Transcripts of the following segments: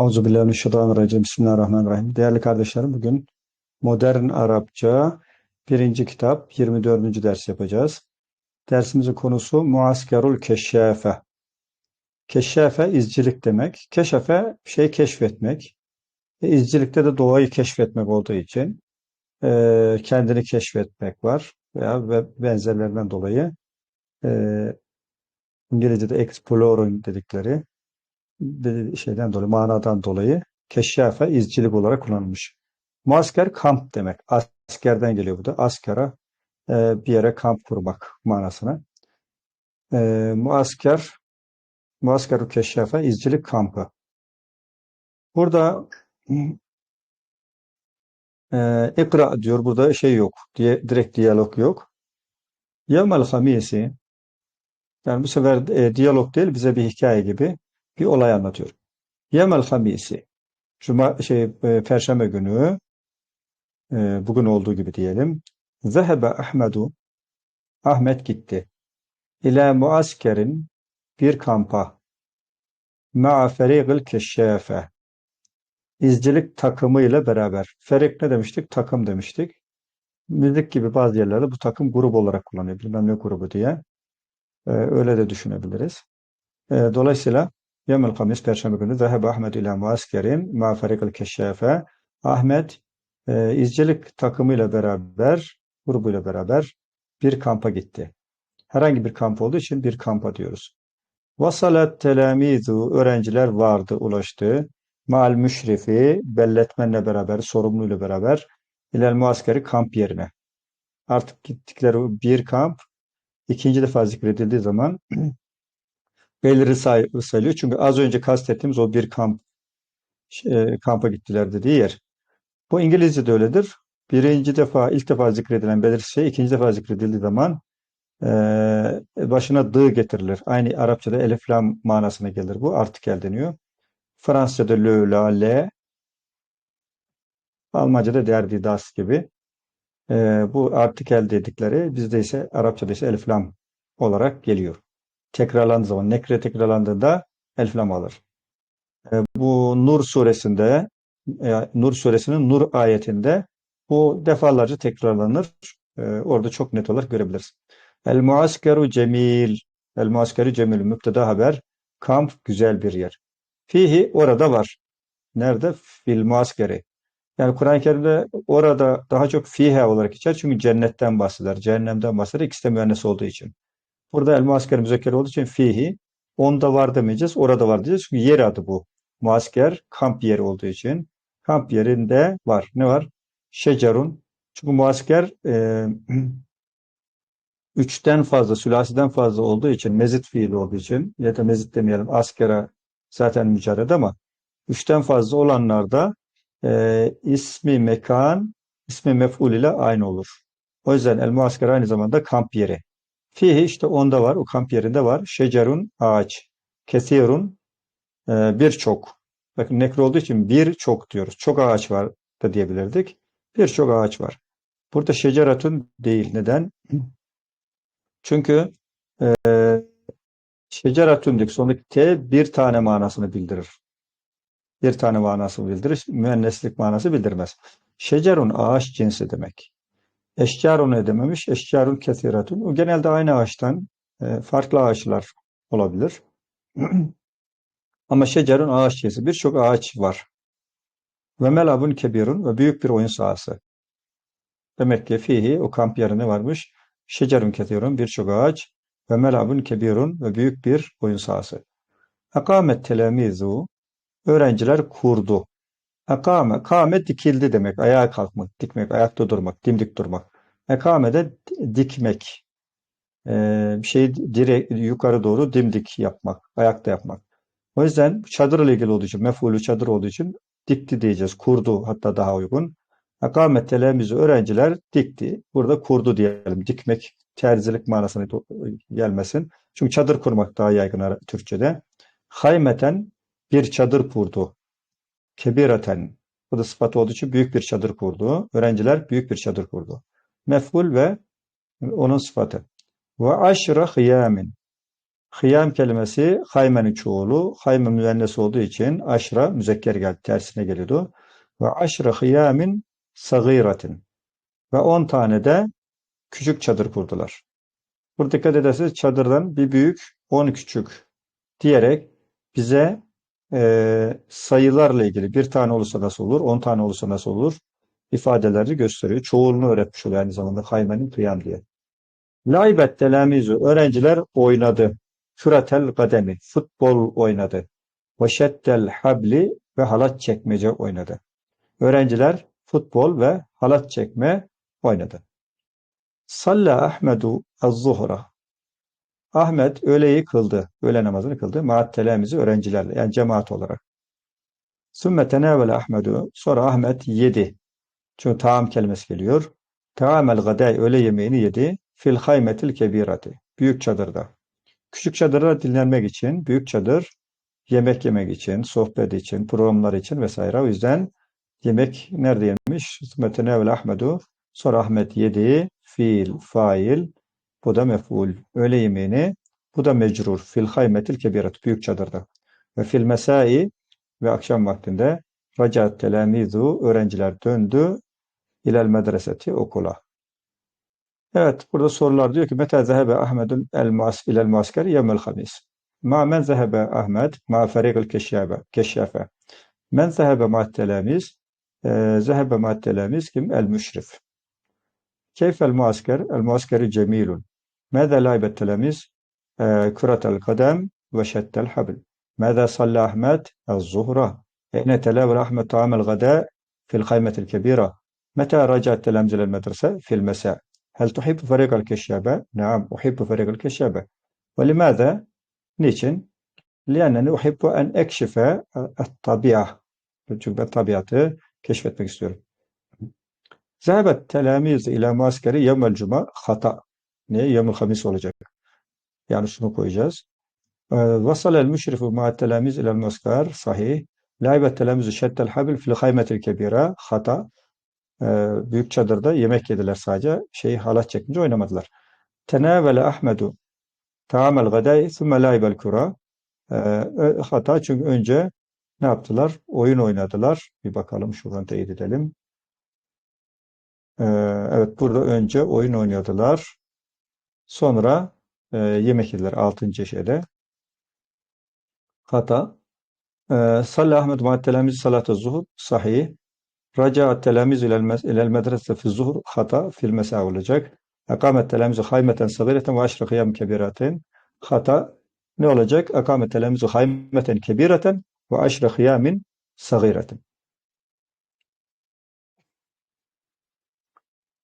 Euzubillahimineşşeytanirracim. Bismillahirrahmanirrahim. Değerli kardeşlerim bugün Modern Arapça birinci kitap 24. ders yapacağız. Dersimizin konusu Muaskerul Keşşafe. Keşşafe izcilik demek. Keşafe şey keşfetmek. E, izcilikte de doğayı keşfetmek olduğu için e, kendini keşfetmek var veya ve benzerlerinden dolayı e, İngilizce'de exploring dedikleri dedi- şeyden dolayı, manadan dolayı keşşafe izcilik olarak kullanılmış. Muasker kamp demek. Askerden geliyor bu da. Askera e, bir yere kamp kurmak manasına. E, muasker, muaskeru keşşafe izcilik kampı. Burada e, ikra diyor. Burada şey yok. Diye, direkt diyalog yok. Yevmel hamisi yani bu sefer e, diyalog değil bize bir hikaye gibi bir olay anlatıyor. Yevmel hamisi Cuma şey e, Perşembe günü e, bugün olduğu gibi diyelim. Zehebe Ahmedu Ahmet gitti. İlâ muaskerin bir kampa ma'a ferîgil keşşâfe izcilik takımıyla beraber. Ferik ne demiştik? Takım demiştik. Müzik gibi bazı yerlerde bu takım grup olarak kullanıyor. Bilmem ne grubu diye. E, öyle de düşünebiliriz. E, dolayısıyla Yevmel Kamis Perşembe günü Zehebe Ahmet ile muaskerin ma ferikal keşşafe Ahmet e, izcilik takımıyla beraber, grubuyla beraber bir kampa gitti. Herhangi bir kamp olduğu için bir kampa diyoruz. Vasalet telamizu öğrenciler vardı, ulaştı. Mal müşrifi belletmenle beraber, sorumluyla beraber ilel muaskeri kamp yerine. Artık gittikleri bir kamp ikinci defa zikredildiği zaman belirli say sayılıyor. Çünkü az önce kastettiğimiz o bir kamp e, kampa gittiler dediği yer. Bu İngilizce'de öyledir. Birinci defa, ilk defa zikredilen belirsiz şey ikinci defa zikredildiği zaman e, başına dı getirilir. Aynı Arapçada elif lam manasına gelir bu. Artikel deniyor. Fransızca'da le, la, le. Almanca'da der, die, das gibi. E, bu artikel dedikleri bizde ise Arapçada ise elif lam olarak geliyor. Tekrarlandığı zaman, nekre tekrarlandığında elif lam alır. E, bu Nur suresinde e, Nur suresinin Nur ayetinde bu defalarca tekrarlanır. E, orada çok net olarak görebiliriz. El muaskeru cemil. El muaskeru cemil. Müpteda haber. Kamp güzel bir yer. Fihi orada var. Nerede? Fil muaskeri. Yani Kur'an-ı Kerim'de orada daha çok fihe olarak geçer. Çünkü cennetten bahseder. Cehennemden bahseder. İkisi de müennes olduğu için. Burada el muasker müzekker olduğu için fihi. Onda var demeyeceğiz. Orada var diyeceğiz. Çünkü yer adı bu. Muasker kamp yeri olduğu için. Kamp yerinde var. Ne var? Şecerun. Çünkü muasker e, üçten fazla, sülasiden fazla olduğu için, mezit fiili olduğu için, ya da mezit demeyelim, askere zaten mücerred ama üçten fazla olanlarda e, ismi mekan, ismi mef'ul ile aynı olur. O yüzden el muasker aynı zamanda kamp yeri. Fihi işte onda var, o kamp yerinde var. Şecerun ağaç, kesirun e, birçok. Bakın nekro olduğu için birçok diyoruz. Çok ağaç var da diyebilirdik. Birçok ağaç var. Burada şeceratun değil. Neden? Çünkü e, şeceratun dik sondaki T bir tane manasını bildirir. Bir tane manasını bildirir. Müenneslik manası bildirmez. Şecerun ağaç cinsi demek. Eşcarun ne dememiş? Eşcarun kesiratun. O genelde aynı ağaçtan e, farklı ağaçlar olabilir. Ama şecerun ağaç cinsi. Birçok ağaç var. Ve melabun kebirun ve büyük bir oyun sahası. Demek ki fihi o kamp yerine varmış. Şecerun kethirun birçok ağaç ve melabun kebirun ve büyük bir oyun sahası. Akamet telamizu öğrenciler kurdu. Akame, kame dikildi demek. Ayağa kalkmak, dikmek, ayakta durmak, dimdik durmak. Ekame de dikmek. Ee, bir şeyi direkt yukarı doğru dimdik yapmak, ayakta yapmak. O yüzden çadır ile ilgili olduğu için, mef'ulü çadır olduğu için dikti diyeceğiz. Kurdu hatta daha uygun. Akamet telemizi öğrenciler dikti. Burada kurdu diyelim. Dikmek terzilik manasına gelmesin. Çünkü çadır kurmak daha yaygın Türkçe'de. Haymeten bir çadır kurdu. Kebireten. Bu da sıfat olduğu için büyük bir çadır kurdu. Öğrenciler büyük bir çadır kurdu. Mef'ul ve onun sıfatı. Ve aşra hıyamin. Hıyam kelimesi haymenin çoğulu. Hayme müennes olduğu için aşra müzekker geldi. Tersine geliyordu. Ve aşra hıyamin sagiratin. Ve 10 tane de küçük çadır kurdular. Burada dikkat ederseniz çadırdan bir büyük, 10 küçük diyerek bize e, sayılarla ilgili bir tane olursa nasıl olur, 10 tane olursa nasıl olur ifadeleri gösteriyor. Çoğulunu öğretmiş oluyor aynı zamanda haymenin kıyam diye. Laibet telamizu öğrenciler oynadı. Küretel kademi futbol oynadı. Veşettel habli ve halat çekmece oynadı. Öğrenciler futbol ve halat çekme oynadı. Salla Ahmedu az-zuhra. Ahmet öğleyi kıldı. Öğle namazını kıldı. Maat telamizi öğrencilerle yani cemaat olarak. Sümme tenavele Ahmedu. Sonra Ahmet yedi. Çünkü taam kelimesi geliyor. Taamel gaday öğle yemeğini yedi. Fil haymetil kebirati. Büyük çadırda. Küçük çadırda dinlenmek için, büyük çadır yemek yemek için, sohbet için, programlar için vesaire. O yüzden yemek nerede yemiş? Tenavele Ahmedu. Sonra Ahmet yedi. Fiil, fail. Bu da mef'ul. Öğle yemeğini. Bu da mecrur. Fil haymetil kebirat. Büyük çadırda. Ve fil mesai ve akşam vaktinde racat telamizu öğrenciler döndü ilel medreseti okula. Evet burada sorular diyor ki meta zehebe Ahmedun el muas ilel muaskeri yevmel hamis. Ma men zehebe Ahmed ma ferikul keşyafe. keşyafe. Men zehebe ma telamiz e, zehebe ma telamiz kim? El müşrif. كيف المعسكر؟ المعسكر جميل. ماذا لعب التلاميذ؟ آه، كرة القدم وشد الحبل. ماذا صلى أحمد؟ الظهر. أين تناول أحمد طعام الغداء؟ في الخيمة الكبيرة. متى رجع التلامذة للمدرسة؟ في المساء. هل تحب فريقك الشابة؟ نعم، أحب فريقك الشابة. ولماذا؟ نيشن؟ لأنني أحب أن أكشف الطبيعة. الطبيعة كشف التكستور. ذهب التلاميذ إلى معسكر يوم الجمعة خطأ. يوم الخميس ولا جمعة. يعني شنو koyacağız. آه، وصل المشرف مع التلاميذ إلى المعسكر صحيح. لعب التلاميذ شتى الحبل في الخيمة الكبيرة خطأ. Hata. Büyük çadırda yemek yediler sadece. Şey halat çekince oynamadılar. Tenavele Ahmedu ta'amel gadai thumme laibel kura. Hata çünkü önce ne yaptılar? Oyun oynadılar. Bir bakalım şuradan teyit edelim. Ee, evet burada önce oyun oynadılar. Sonra e, yemek yediler 6. şeyde. Hata. Ee, Salli Ahmet ma telamiz salatı zuhur sahih. Raca telamiz ilel medrese fi zuhur hata fil mesa olacak. Akamet telamizu haymeten sagireten ve aşrı kıyam kebiraten. Hata ne olacak? Akamet telamizu haymeten kebireten ve aşrı kıyamin sagireten.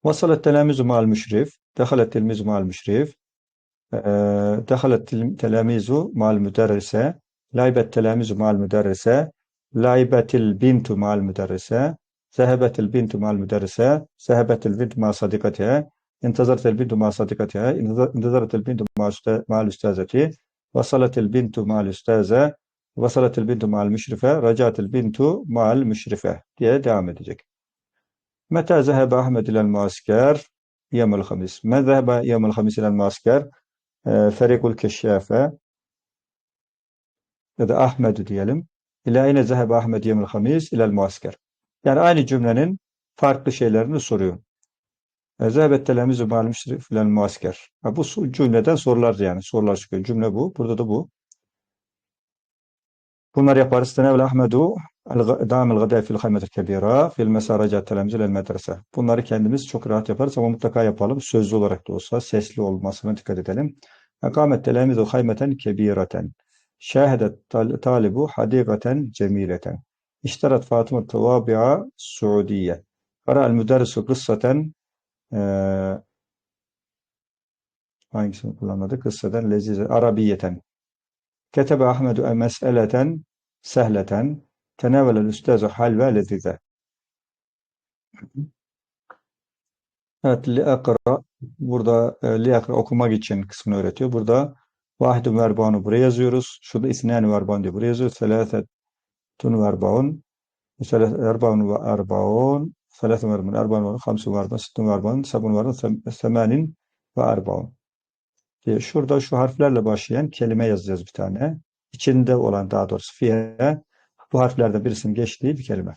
وصل التلاميذ مع المشرف دخل التلميذ مع المشرف دخل التلاميذ مع المدرسة لعب التلاميذ مع المدرسة لعبت البنت مع المدرسة ذهبت البنت مع المدرسة ذهبت البنت مع صديقتها انتظرت البنت مع صديقتها انتظرت البنت مع الأستاذة وصلت البنت مع الأستاذة وصلت البنت مع المشرفة رجعت البنت مع المشرفة diye devam edecek. متى ذهب أحمد إلى المعسكر؟ يوم الخميس ما ذهب يوم الخميس إلى المعسكر؟ فريق الكشافة ya Ahmed diyelim. İlâ ayne zehebe Ahmed yemel hamis ilel muasker. Yani aynı cümlenin farklı şeylerini soruyor. Zehebet telemizu müşrif ilel muasker. Bu cümleden sorular yani. Sorular çıkıyor. Cümle bu. Burada da bu. Bunlar yaparız. Tenevle Ahmedu Dâmel gâdâ fil haymetil kebira fil mesaraca telemizül el medrese. Bunları kendimiz çok rahat yaparız ama mutlaka yapalım. Sözlü olarak da olsa sesli olmasına dikkat edelim. Ekamet telemizu haymeten kebireten. Şahedet talibu hadikaten cemileten. İşterat Fatıma Tavabi'a Suudiye. Ara el müderrisu kıssaten hangisini kullanmadı? Kıssaten lezize. Arabiyeten. Ketebe Ahmedu meseleten sehleten tenevel el üstazu halve lezize. Evet, liakra burada e, liakra okumak için kısmını öğretiyor. Burada vahidun verbaunu buraya yazıyoruz. Şurada isnani verbaun diye buraya yazıyoruz. Selasetun ve erbaun. Selasetun verbaun. Erbaun ve hamsun verbaun. Sittun verbaun. Sabun verbaun. Semanin ve erbaun. diye şurada şu harflerle başlayan kelime yazacağız bir tane. İçinde olan daha doğrusu fiye bu harflerden birisinin geçtiği bir kelime.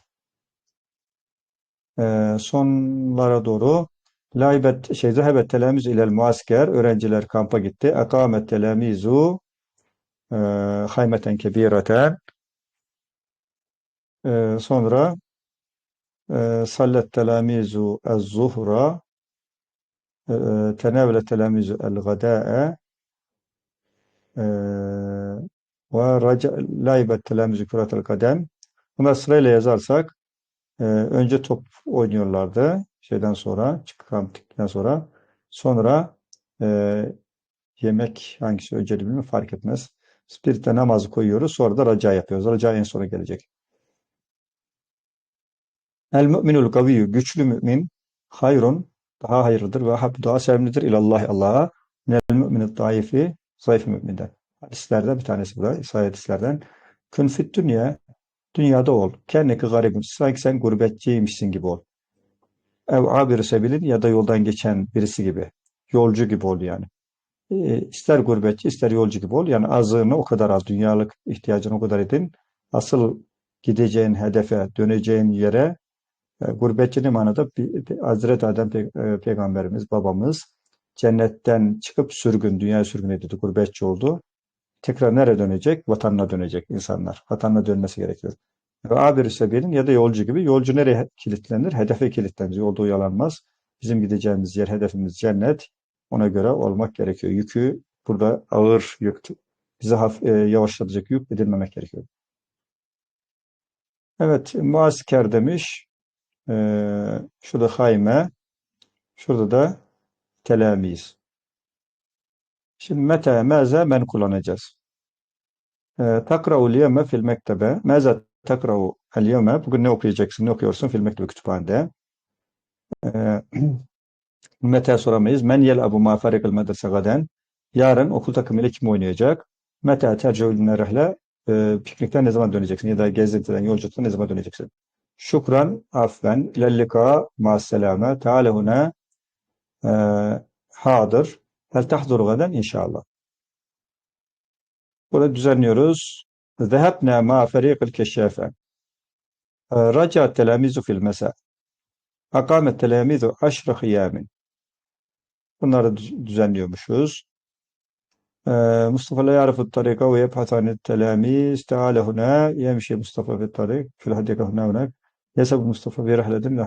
Ee, sonlara doğru Laibet şey zehebet telamiz ilel muasker öğrenciler kampa gitti. Ekamet telamizu e, haymeten kebireten e, sonra e, sallet telamizu ez zuhra e, tenevle telamizu el gada'e e, ve raca laibet telamizu kuratel kadem Bunlar sırayla yazarsak e, önce top oynuyorlardı şeyden sonra çıktıktan sonra sonra e, yemek hangisi önceli bilmiyorum fark etmez. De namazı koyuyoruz. Sonra da raca yapıyoruz. Raca en sona gelecek. El müminul kaviyyü güçlü mümin hayrun daha hayırlıdır ve hab daha sevimlidir ilallah Allah'a nel müminut daifi zayıf müminden. Hadislerden bir tanesi bu da. İsa hadislerden. Kün fit dünya dünyada ol. Kendeki garibin. Sanki sen gurbetçiymişsin gibi ol. Ev abir sebilin ya da yoldan geçen birisi gibi. Yolcu gibi ol yani. E, ister gurbetçi ister yolcu gibi ol. Yani azığını o kadar al. Dünyalık ihtiyacını o kadar edin. Asıl gideceğin hedefe, döneceğin yere e, gurbetçinin manada Hazreti Adem pe e, peygamberimiz, babamız cennetten çıkıp sürgün, dünya sürgün edildi, gurbetçi oldu. Tekrar nereye dönecek? Vatanına dönecek insanlar. Vatanına dönmesi gerekiyor. Ve abir sebilin ya da yolcu gibi. Yolcu nereye kilitlenir? Hedefe kilitlenir. Yolda uyalanmaz. Bizim gideceğimiz yer, hedefimiz cennet. Ona göre olmak gerekiyor. Yükü burada ağır yük, bize haf, e, yavaşlatacak yük edilmemek gerekiyor. Evet, muasker demiş. E, şurada hayme, şurada da telamiz. Şimdi mete, meze, men kullanacağız. E, takra'u liyeme fil mektebe. Meze takra'u el yevme. Bugün ne okuyacaksın, ne okuyorsun fil mektebe kütüphanede. E, Mete soramayız. Men yel abu ma farikal medrese gaden. Yarın okul takımıyla kim oynayacak? Mete tercihülüne rehle. E, piknikten ne zaman döneceksin? Ya da gezintiden, yolculuktan ne zaman döneceksin? Şükran, affen, ilellika, ma'selame, tealehune, e, hadır. Hel tahdur gaden inşallah. Burada düzenliyoruz. Zehebne ma ferikil keşşefe. Raca telamizu fil mesa. Akamet telamizu aşrı hıyamin. Bunları düzenliyormuşuz. Mustafa la ya'rifu tarika ve yebhas an telamiz. Teala huna yemşi Mustafa fi tarik. Fil hadika huna hunak. Yesebu Mustafa fi rihletin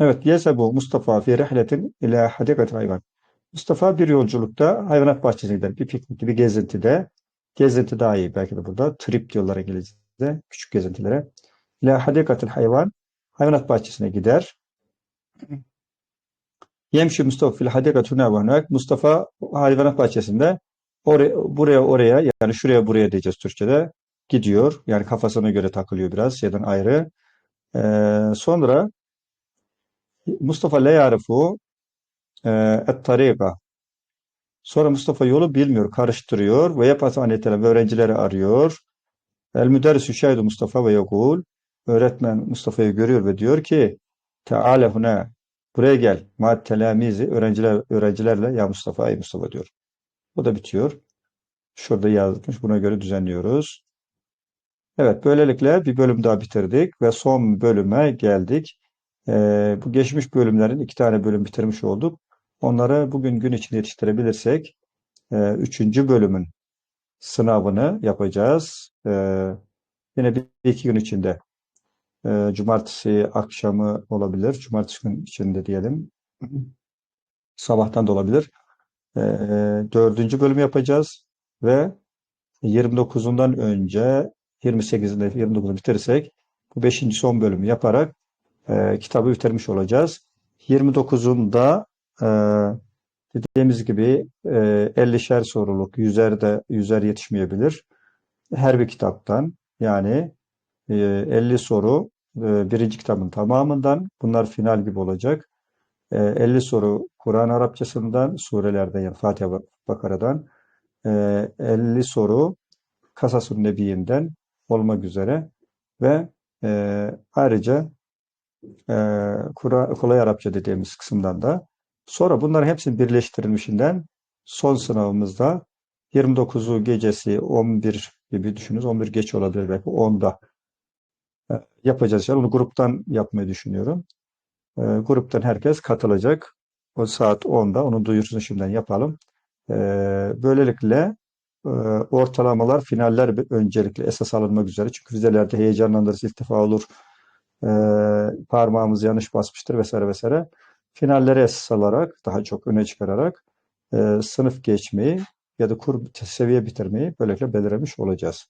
Evet, yesebu Mustafa fi rihletin ila hadikat hayvan. Mustafa bir yolculukta hayvanat bahçesine gider. Bir piknik, bir gezintide. Gezinti daha iyi belki de burada. Trip diyorlar İngilizce'de. Küçük gezintilere. La hadikatil hayvan. Hayvanat bahçesine gider. Yemşi Mustafa fil hadikat huna Mustafa hayvanat bahçesinde oraya, buraya oraya yani şuraya buraya diyeceğiz Türkçe'de gidiyor. Yani kafasına göre takılıyor biraz şeyden ayrı. Ee, sonra Mustafa le yarifu e, et tariqa Sonra Mustafa yolu bilmiyor, karıştırıyor ve yapası anetele ve öğrencileri arıyor. El müderrisü şahidu Mustafa ve yokul. Öğretmen Mustafa'yı görüyor ve diyor ki Teala huna buraya gel. Ma telamizi öğrenciler, öğrencilerle ya Mustafa ey Mustafa diyor. Bu da bitiyor. Şurada yazmış. Buna göre düzenliyoruz. Evet böylelikle bir bölüm daha bitirdik ve son bölüme geldik. Ee, bu geçmiş bölümlerin iki tane bölüm bitirmiş olduk. Onları bugün gün içinde yetiştirebilirsek e, üçüncü bölümün sınavını yapacağız. E, yine bir iki gün içinde e, cumartesi akşamı olabilir. Cumartesi gün içinde diyelim. Sabahtan da olabilir. E, dördüncü bölümü yapacağız ve 29'undan önce 28'inde 29'unu bitirirsek bu beşinci son bölümü yaparak e, kitabı bitirmiş olacağız. 29'unda e, dediğimiz gibi e, 50'şer soruluk, yüzer de yüzer yetişmeyebilir. Her bir kitaptan yani e, 50 soru e, birinci kitabın tamamından bunlar final gibi olacak. E, 50 soru Kur'an Arapçasından, surelerden yani Fatiha Bakara'dan e, 50 soru Kasasun Nebiyinden olmak üzere ve e, ayrıca e, Kolay Arapça dediğimiz kısımdan da Sonra bunların hepsinin birleştirilmişinden son sınavımızda 29'u gecesi 11 gibi düşünürüz. 11 geç olabilir belki 10'da e, yapacağız. Yani onu gruptan yapmayı düşünüyorum. E, gruptan herkes katılacak. O saat 10'da onun duyurusunu şimdiden yapalım. E, böylelikle ortalamalar, finaller öncelikle esas alınmak üzere. Çünkü vizelerde heyecanlandırırız, iltifa olur, e, parmağımız yanlış basmıştır vesaire vesaire. Finallere esas alarak, daha çok öne çıkararak e, sınıf geçmeyi ya da kur seviye bitirmeyi böylelikle belirlemiş olacağız.